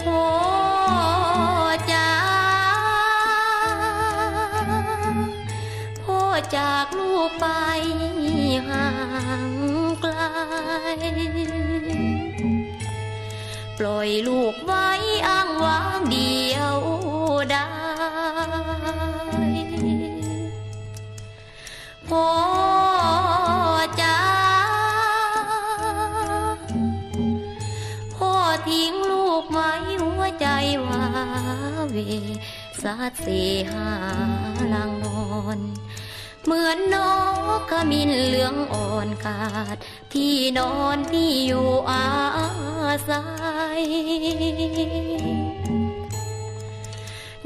พ่อจ๋าพ่อจากลูกไปห่างไกล ปล่อยลูกไว้อ้างว้างเดียวได้พอ ทิ้งลูกไว้หัวใจวาเวสาดเสหาลางนอน เหมือนนกขมินเหลืองอ่อนขาด ที่นอนที่อยู่อาศัย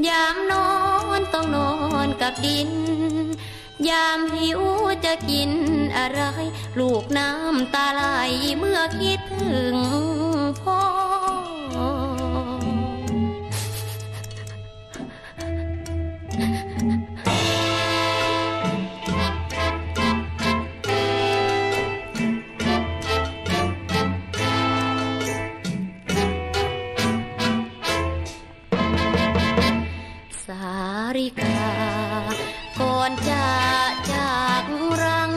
ยามนอนต้องนอนกับดิน ยามหิวจะกินอะไร ลูกน้ำตาไหลเมื่อคิดถึง กา ก่อนจะจากรัง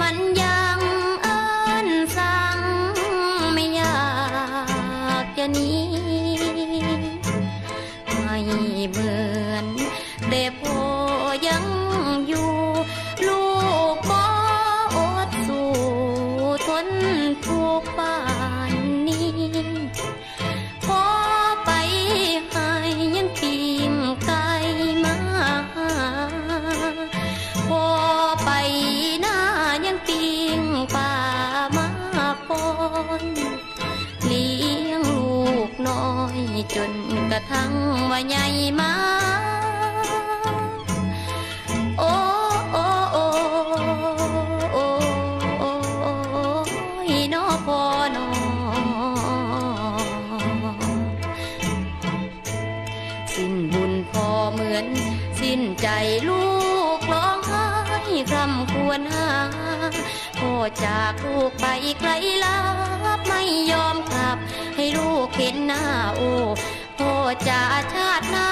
มันยังเอินสั่งไม่อยากจะหนีไม่เหมือนเด็พ่อยังอยู่ ลูกบ่อดสู้ทนทุกข์ไป จนกระทั่งว่าใหญ่มาโอ้โอ้โอ้โอ้โอ้ยน้อพอน้อสิ้นบุญพอเหมือน สิ้นใจลูกร้องไห้ คำควรหาพ่อจากลูกไปไกลลับไม่ยอมกลับ ให้ลูกเห็นหน้าโอ้พ่อจะชาติหน้า